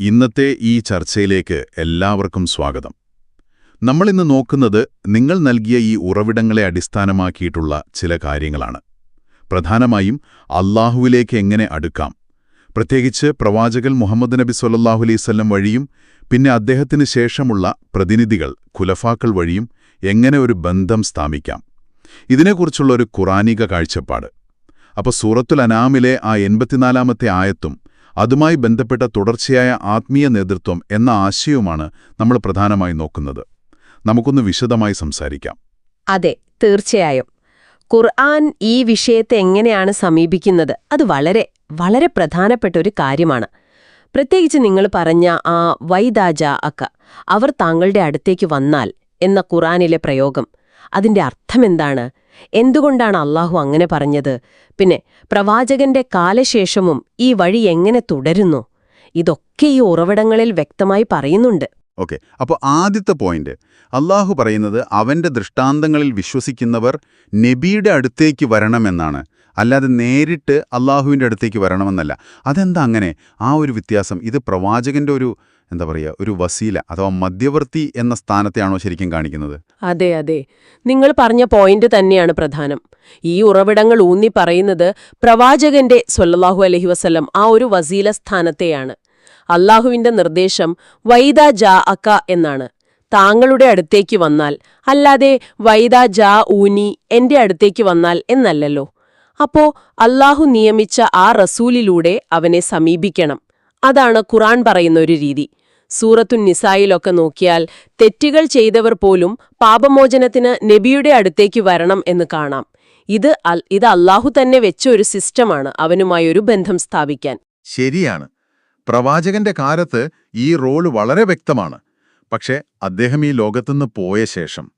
ഇന്നത്തെ ഈ ചർച്ചയിലേക്ക് എല്ലാവർക്കും സ്വാഗതം. നമ്മളിന്ന് നോക്കുന്നത് നിങ്ങൾ നൽകിയ ഈ ഉറവിടങ്ങളെ അടിസ്ഥാനമാക്കിയിട്ടുള്ള ചില കാര്യങ്ങളാണ്. പ്രധാനമായും അള്ളാഹുവിലേക്ക് എങ്ങനെ അടുക്കാം പ്രത്യേകിച്ച് പ്രവാചകൻ മുഹമ്മദ് നബി സൊല്ലാഹു അലൈവല്ലം വഴിയും പിന്നെ അദ്ദേഹത്തിന് ശേഷമുള്ള പ്രതിനിധികൾ ഖുലഫാക്കൾ വഴിയും എങ്ങനെ ഒരു ബന്ധം സ്ഥാപിക്കാം. ഇതിനെക്കുറിച്ചുള്ള ഒരു ഖുറാനിക കാഴ്ചപ്പാട്. അപ്പോൾ സൂറത്തുൽ അനാമിലെ ആ എൺപത്തിനാലാമത്തെ ആയത്തും അതുമായി ബന്ധപ്പെട്ട തുടർച്ചയായ ആത്മീയ നേതൃത്വം എന്ന ആശയവുമാണ് നമ്മൾ പ്രധാനമായി നോക്കുന്നത്. നമുക്കൊന്ന് വിശദമായി സംസാരിക്കാം. അതെ തീർച്ചയായും. ഖുർആൻ ഈ വിഷയത്തെ എങ്ങനെയാണ് സമീപിക്കുന്നത്? അത് വളരെ വളരെ പ്രധാനപ്പെട്ട ഒരു കാര്യമാണ്. പ്രത്യേകിച്ച് നിങ്ങൾ പറഞ്ഞ ആ വൈദാജ അക്ക അവർ താങ്കളുടെ അടുത്തേക്ക് വന്നാൽ എന്ന ഖുറാനിലെ പ്രയോഗം അതിന്റെ അർത്ഥമെന്താണ് എന്തുകൊണ്ടാണ് അള്ളാഹു അങ്ങനെ പറഞ്ഞത്? പിന്നെ പ്രവാചകന്റെ കാലശേഷവും ഈ വഴി എങ്ങനെ തുടരുന്നു? ഇതൊക്കെ ഈ ഉറവിടങ്ങളിൽ വ്യക്തമായി പറയുന്നുണ്ട്. ഓക്കെ അപ്പോൾ ആദ്യത്തെ പോയിന്റ്. അള്ളാഹു പറയുന്നത് അവന്റെ ദൃഷ്ടാന്തങ്ങളിൽ വിശ്വസിക്കുന്നവർ നബിയുടെ അടുത്തേക്ക് വരണമെന്നാണ്. അല്ലാതെ നേരിട്ട് അള്ളാഹുവിന്റെ അടുത്തേക്ക് വരണമെന്നല്ല. അതെന്താ അങ്ങനെ? ആ ഒരു വ്യത്യാസം. ഇത് പ്രവാചകന്റെ ഒരു എന്താ പറയുക ഒരു വസീല അഥവാ മധ്യവർത്തി എന്ന സ്ഥാനത്തെയാണോ ശരിക്കും കാണിക്കുന്നത്? അതെ അതെ. നിങ്ങൾ പറഞ്ഞ പോയിന്റ് തന്നെയാണ് പ്രധാനം. ഈ ഉറവിടങ്ങൾ ഊന്നി പറയുന്നത് പ്രവാചകന്റെ സൊല്ലാഹു അലഹി വസല്ലം ആ ഒരു വസീല സ്ഥാനത്തെയാണ്. അള്ളാഹുവിന്റെ നിർദ്ദേശം വൈദ ജാ അക്ക എന്നാണ്. താങ്കളുടെ അടുത്തേക്ക് വന്നാൽ അല്ലാതെ വൈദ ജാ ഊനി എന്റെ അടുത്തേക്ക് വന്നാൽ എന്നല്ലല്ലോ. അപ്പോ അല്ലാഹു നിയമിച്ച ആ റസൂലിലൂടെ അവനെ സമീപിക്കണം. അതാണ് ഖുറാൻ പറയുന്ന ഒരു രീതി. സൂറത്തു നിസായിലൊക്കെ നോക്കിയാൽ തെറ്റുകൾ ചെയ്തവർ പോലും പാപമോചനത്തിന് നബിയുടെ അടുത്തേക്ക് വരണം എന്ന് കാണാം. ഇത് ഇത് അള്ളാഹു തന്നെ വെച്ച ഒരു സിസ്റ്റമാണ് അവനുമായി ഒരു ബന്ധം സ്ഥാപിക്കാൻ. ശരിയാണ്. പ്രവാചകന്റെ കാലത്ത് ഈ റോൾ വളരെ വ്യക്തമാണ്. പക്ഷേ അദ്ദേഹം ഈ ലോകത്തുനിന്ന് പോയ ശേഷം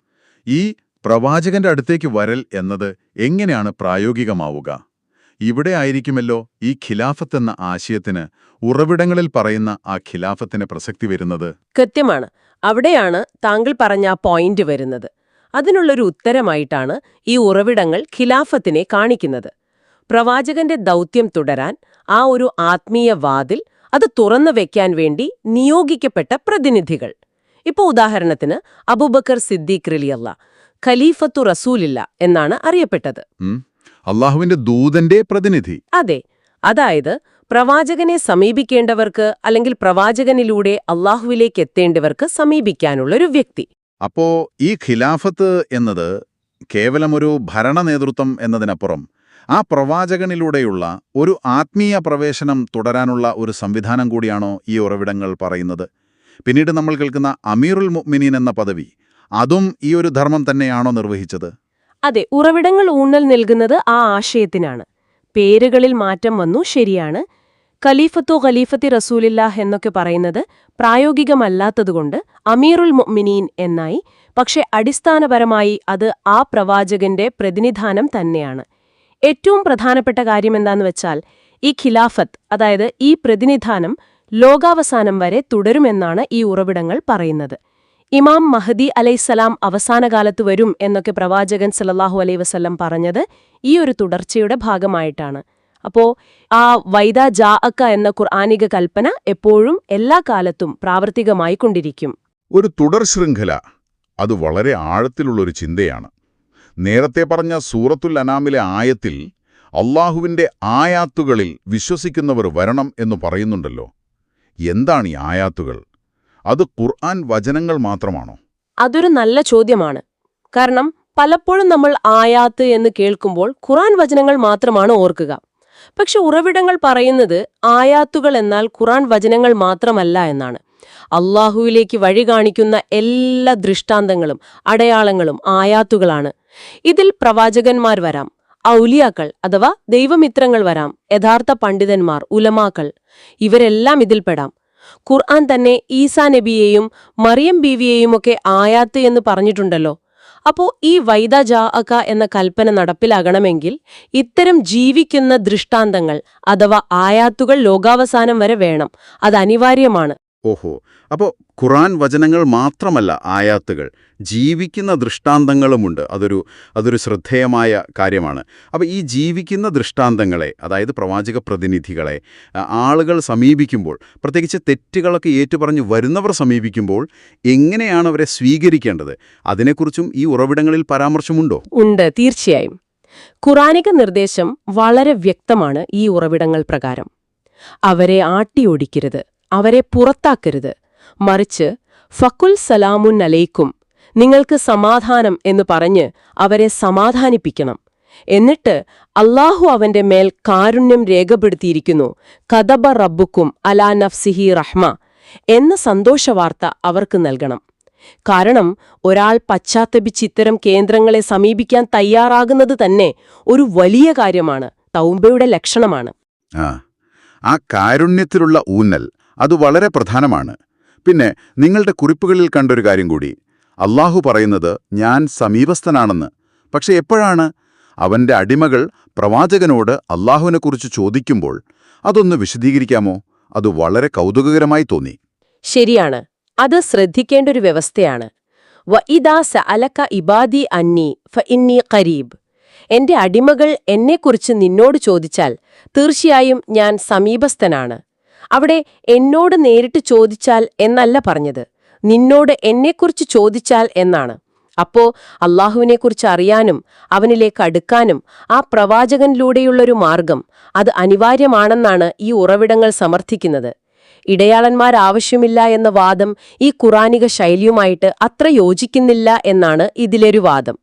ഈ പ്രവാചകന്റെ അടുത്തേക്ക് വരൽ എന്നത് എങ്ങനെയാണ് പ്രായോഗികമാവുക? ഇവിടെ ആയിരിക്കുമല്ലോ ഈ ഖിലാഫത്ത് എന്ന ആശയത്തിന് ഉറവിടങ്ങളിൽ പറയുന്ന ആ ഖിലാഫത്തിന് പ്രസക്തി വരുന്നത്. കൃത്യമാണ്. അവിടെയാണ് താങ്കൾ പറഞ്ഞ ആ പോയിന്റ് വരുന്നത്. അതിനുള്ളൊരു ഉത്തരമായിട്ടാണ് ഈ ഉറവിടങ്ങൾ ഖിലാഫത്തിനെ കാണിക്കുന്നത്. പ്രവാചകന്റെ ദൗത്യം തുടരാൻ ആ ഒരു ആത്മീയ വാതിൽ അത് തുറന്നു വെക്കാൻ വേണ്ടി നിയോഗിക്കപ്പെട്ട പ്രതിനിധികൾ. ഇപ്പൊ ഉദാഹരണത്തിന് അബുബക്കർ സിദ്ദീഖ് റലിയല്ല ഖലീഫത്തു റസൂലില്ല എന്നാണ് അറിയപ്പെട്ടത്. അള്ളാഹുവിന്റെ ദൂതന്റെ പ്രതിനിധി. അതെ അതായത് പ്രവാചകനെ സമീപിക്കേണ്ടവർക്ക് അല്ലെങ്കിൽ പ്രവാചകനിലൂടെ അള്ളാഹുവിലേക്ക് എത്തേണ്ടവർക്ക് സമീപിക്കാനുള്ള ഒരു വ്യക്തി. അപ്പോ ഈ ഖിലാഫത്ത് എന്നത് കേവലം ഒരു ഭരണ നേതൃത്വം എന്നതിനപ്പുറം ആ പ്രവാചകനിലൂടെയുള്ള ഒരു ആത്മീയ പ്രവേശനം തുടരാനുള്ള ഒരു സംവിധാനം കൂടിയാണോ ഈ ഉറവിടങ്ങൾ പറയുന്നത്? പിന്നീട് നമ്മൾ കേൾക്കുന്ന അമീറുൽ മുഅ്മിനീൻ എന്ന പദവി അതും ഈ ഒരു ധർമ്മം തന്നെയാണോ നിർവഹിച്ചത്? അതെ ഉറവിടങ്ങൾ ഊന്നൽ നൽകുന്നത് ആ ആശയത്തിനാണ്. പേരുകളിൽ മാറ്റം വന്നു ശരിയാണ്. ഖലീഫത്തോ ഖലീഫത്തി റസൂലില്ലാഹ് എന്നൊക്കെ പറയുന്നത് പ്രായോഗികമല്ലാത്തതുകൊണ്ട് അമീറുൽ മൊമിനീൻ എന്നായി പക്ഷെ അടിസ്ഥാനപരമായി അത് ആ പ്രവാചകന്റെ പ്രതിനിധാനം തന്നെയാണ്. ഏറ്റവും പ്രധാനപ്പെട്ട കാര്യമെന്താന്ന് വെച്ചാൽ ഈ ഖിലാഫത്ത് അതായത് ഈ പ്രതിനിധാനം ലോകാവസാനം വരെ തുടരുമെന്നാണ് ഈ ഉറവിടങ്ങൾ പറയുന്നത്. ഇമാം മഹദി അലൈസലാം അവസാനകാലത്ത് വരും എന്നൊക്കെ പ്രവാചകൻ സല്ലല്ലാഹു അലൈ വസല്ലം പറഞ്ഞത് ഈ ഒരു തുടർച്ചയുടെ ഭാഗമായിട്ടാണ്. അപ്പോ ആ വൈദ ജാ അക്ക എന്ന ഖുർആാനിക കൽപ്പന എപ്പോഴും എല്ലാ കാലത്തും പ്രാവർത്തികമായി കൊണ്ടിരിക്കും. ഒരു തുടർ ശൃംഖല അത് വളരെ ആഴത്തിലുള്ളൊരു ചിന്തയാണ്. നേരത്തെ പറഞ്ഞ സൂറത്തുൽ അനാമിലെ ആയത്തിൽ അള്ളാഹുവിന്റെ ആയാത്തുകളിൽ വിശ്വസിക്കുന്നവർ വരണം എന്ന് പറയുന്നുണ്ടല്ലോ. എന്താണ് ഈ ആയാത്തുകൾ? അത് ഖുർആൻ വചനങ്ങൾ മാത്രമാണോ? അതൊരു നല്ല ചോദ്യമാണ്. കാരണം പലപ്പോഴും നമ്മൾ ആയാത്ത് എന്ന് കേൾക്കുമ്പോൾ ഖുറാൻ വചനങ്ങൾ മാത്രമാണ് ഓർക്കുക. പക്ഷെ ഉറവിടങ്ങൾ പറയുന്നത് ആയാത്തുകൾ എന്നാൽ ഖുറാൻ വചനങ്ങൾ മാത്രമല്ല എന്നാണ്. അള്ളാഹുവിലേക്ക് വഴി കാണിക്കുന്ന എല്ലാ ദൃഷ്ടാന്തങ്ങളും അടയാളങ്ങളും ആയാത്തുകളാണ്. ഇതിൽ പ്രവാചകന്മാർ വരാം ഔലിയാക്കൾ അഥവാ ദൈവമിത്രങ്ങൾ വരാം യഥാർത്ഥ പണ്ഡിതന്മാർ ഉലമാക്കൾ ഇവരെല്ലാം ഇതിൽപ്പെടാം. ഖുർആൻ തന്നെ ഈസാ നബിയെയും മറിയം ബീവിയെയുമൊക്കെ ആയാത്ത് എന്ന് പറഞ്ഞിട്ടുണ്ടല്ലോ. അപ്പോ ഈ വൈദ ജാ അക എന്ന കൽപ്പന നടപ്പിലാകണമെങ്കിൽ ഇത്തരം ജീവിക്കുന്ന ദൃഷ്ടാന്തങ്ങൾ അഥവാ ആയാത്തുകൾ ലോകാവസാനം വരെ വേണം. അത് അനിവാര്യമാണ്. ഓഹോ. അപ്പോൾ ഖുറാൻ വചനങ്ങൾ മാത്രമല്ല ആയാത്തുകൾ. ജീവിക്കുന്ന ദൃഷ്ടാന്തങ്ങളുമുണ്ട്. അതൊരു അതൊരു ശ്രദ്ധേയമായ കാര്യമാണ്. അപ്പോൾ ഈ ജീവിക്കുന്ന ദൃഷ്ടാന്തങ്ങളെ അതായത് പ്രവാചക പ്രതിനിധികളെ ആളുകൾ സമീപിക്കുമ്പോൾ പ്രത്യേകിച്ച് തെറ്റുകളൊക്കെ ഏറ്റുപറഞ്ഞ് വരുന്നവർ സമീപിക്കുമ്പോൾ എങ്ങനെയാണ് അവരെ സ്വീകരിക്കേണ്ടത്? അതിനെക്കുറിച്ചും ഈ ഉറവിടങ്ങളിൽ പരാമർശമുണ്ടോ? ഉണ്ട് തീർച്ചയായും. ഖുറാനിക നിർദ്ദേശം വളരെ വ്യക്തമാണ് ഈ ഉറവിടങ്ങൾ പ്രകാരം. അവരെ ആട്ടിയോടിക്കരുത്. അവരെ പുറത്താക്കരുത്. മറിച്ച് ഫക്കുൽ സലാമുൻ അലൈക്കും നിങ്ങൾക്ക് സമാധാനം എന്ന് പറഞ്ഞ് അവരെ സമാധാനിപ്പിക്കണം. എന്നിട്ട് അള്ളാഹു അവന്റെ മേൽ കാരുണ്യം രേഖപ്പെടുത്തിയിരിക്കുന്നു. കദബ റബ്ബുക്കും അലാ നഫ്സിഹി റഹ്മ എന്ന സന്തോഷവാർത്ത അവർക്ക് നൽകണം. കാരണം ഒരാൾ പശ്ചാത്തപിച്ച് ഇത്തരം കേന്ദ്രങ്ങളെ സമീപിക്കാൻ തയ്യാറാകുന്നത് തന്നെ ഒരു വലിയ കാര്യമാണ് തൗമ്പയുടെ ലക്ഷണമാണ്. ആ കാരുണ്യത്തിലുള്ള ഊന്നൽ അത് വളരെ പ്രധാനമാണ്. പിന്നെ നിങ്ങളുടെ കുറിപ്പുകളിൽ കണ്ടൊരു കാര്യം കൂടി. അള്ളാഹു പറയുന്നത് ഞാൻ സമീപസ്ഥനാണെന്ന്. പക്ഷെ എപ്പോഴാണ്? അവന്റെ അടിമകൾ പ്രവാചകനോട് അള്ളാഹുവിനെക്കുറിച്ച് ചോദിക്കുമ്പോൾ അതൊന്ന് വിശദീകരിക്കാമോ? അത് വളരെ കൗതുകകരമായി തോന്നി. ശരിയാണ്. അത് ശ്രദ്ധിക്കേണ്ട ഒരു വ്യവസ്ഥയാണ്. വ ഇദാ സഅലക ഇബാദി അന്നി ഫ ഇന്നി ഖരീബ്. എന്റെ അടിമകൾ എന്നെക്കുറിച്ച് നിന്നോട് ചോദിച്ചാൽ തീർച്ചയായും ഞാൻ സമീപസ്ഥനാണ്. അവിടെ എന്നോട് നേരിട്ട് ചോദിച്ചാൽ എന്നല്ല പറഞ്ഞത്. നിന്നോട് എന്നെക്കുറിച്ച് ചോദിച്ചാൽ എന്നാണ്. അപ്പോ അള്ളാഹുവിനെക്കുറിച്ച് അറിയാനും അവനിലേക്ക് അടുക്കാനും ആ പ്രവാചകനിലൂടെയുള്ളൊരു മാർഗം അത് അനിവാര്യമാണെന്നാണ് ഈ ഉറവിടങ്ങൾ സമർത്ഥിക്കുന്നത്. ഇടയാളന്മാരാവശ്യമില്ല എന്ന വാദം ഈ ഖുറാനിക ശൈലിയുമായിട്ട് അത്ര യോജിക്കുന്നില്ല എന്നാണ് ഇതിലൊരു വാദം.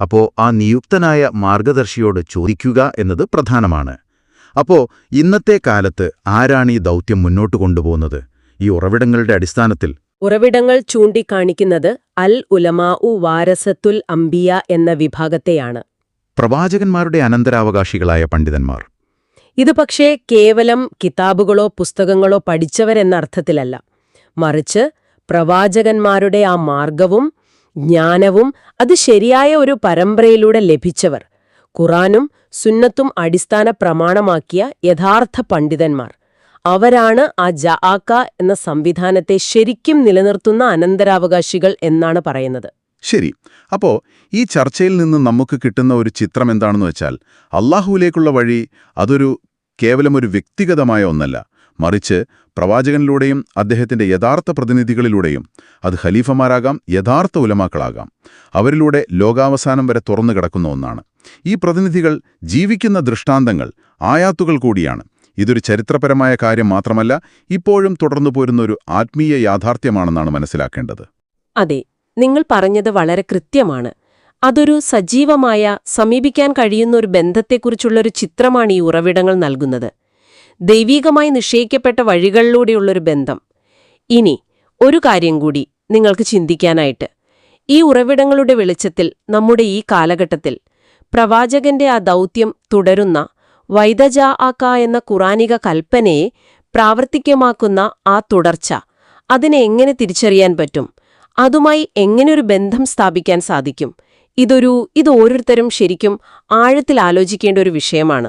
അപ്പോ ആ നിയുക്തനായ മാർഗദർശിയോട് ചോദിക്കുക എന്നത് പ്രധാനമാണ്. അപ്പോ ഇന്നത്തെ കാലത്ത് ആരാണ് ഈ ദൗത്യം മുന്നോട്ട് കൊണ്ടുപോകുന്നത്? ഈ ഉറവിടങ്ങളുടെ അടിസ്ഥാനത്തിൽ. ഉറവിടങ്ങൾ ചൂണ്ടിക്കാണിക്കുന്നത് അൽ ഉലമാ ഉ വാരസത്തുൽ അംബിയ എന്ന വിഭാഗത്തെയാണ്. പ്രവാചകന്മാരുടെ അനന്തരാവകാശികളായ പണ്ഡിതന്മാർ. ഇത് പക്ഷേ കേവലം കിതാബുകളോ പുസ്തകങ്ങളോ പഠിച്ചവരെന്ന അർത്ഥത്തിലല്ല. മറിച്ച് പ്രവാചകന്മാരുടെ ആ മാർഗവും ജ്ഞാനവും അത് ശരിയായ ഒരു പരമ്പരയിലൂടെ ലഭിച്ചവർ. ഖുറാനും സുന്നത്തും അടിസ്ഥാന പ്രമാണമാക്കിയ യഥാർത്ഥ പണ്ഡിതന്മാർ. അവരാണ് ആ ജആക്ക എന്ന സംവിധാനത്തെ ശരിക്കും നിലനിർത്തുന്ന അനന്തരാവകാശികൾ എന്നാണ് പറയുന്നത്. ശരി. അപ്പോ ഈ ചർച്ചയിൽ നിന്ന് നമുക്ക് കിട്ടുന്ന ഒരു ചിത്രം എന്താണെന്ന് വെച്ചാൽ അള്ളാഹുവിലേക്കുള്ള വഴി അതൊരു കേവലം ഒരു വ്യക്തിഗതമായ ഒന്നല്ല. മറിച്ച് പ്രവാചകനിലൂടെയും അദ്ദേഹത്തിന്റെ യഥാർത്ഥ പ്രതിനിധികളിലൂടെയും അത് ഖലീഫമാരാകാം യഥാർത്ഥ ഉലമാക്കളാകാം. അവരിലൂടെ ലോകാവസാനം വരെ തുറന്നു കിടക്കുന്ന ഒന്നാണ്. ഈ പ്രതിനിധികൾ ജീവിക്കുന്ന ദൃഷ്ടാന്തങ്ങൾ ആയാത്തുകൾ കൂടിയാണ്. ഇതൊരു ചരിത്രപരമായ കാര്യം മാത്രമല്ല ഇപ്പോഴും തുടർന്നു പോരുന്ന ഒരു ആത്മീയ യാഥാർത്ഥ്യമാണെന്നാണ് മനസ്സിലാക്കേണ്ടത്. അതെ നിങ്ങൾ പറഞ്ഞത് വളരെ കൃത്യമാണ്. അതൊരു സജീവമായ സമീപിക്കാൻ കഴിയുന്ന ഒരു ബന്ധത്തെക്കുറിച്ചുള്ളൊരു ചിത്രമാണ് ഈ ഉറവിടങ്ങൾ നൽകുന്നത്. ദൈവീകമായി നിശ്ചയിക്കപ്പെട്ട വഴികളിലൂടെയുള്ളൊരു ബന്ധം. ഇനി ഒരു കാര്യം കൂടി നിങ്ങൾക്ക് ചിന്തിക്കാനായിട്ട്. ഈ ഉറവിടങ്ങളുടെ വെളിച്ചത്തിൽ നമ്മുടെ ഈ കാലഘട്ടത്തിൽ പ്രവാചകന്റെ ആ ദൗത്യം തുടരുന്ന വൈദജ ആക്ക എന്ന ഖുറാനിക കൽപ്പനയെ പ്രാവർത്തികമാക്കുന്ന ആ തുടർച്ച അതിനെ എങ്ങനെ തിരിച്ചറിയാൻ പറ്റും? അതുമായി എങ്ങനെയൊരു ബന്ധം സ്ഥാപിക്കാൻ സാധിക്കും? ഇതൊരു ഇത് ഓരോരുത്തരും ശരിക്കും ആഴത്തിൽ ആലോചിക്കേണ്ട ഒരു വിഷയമാണ്.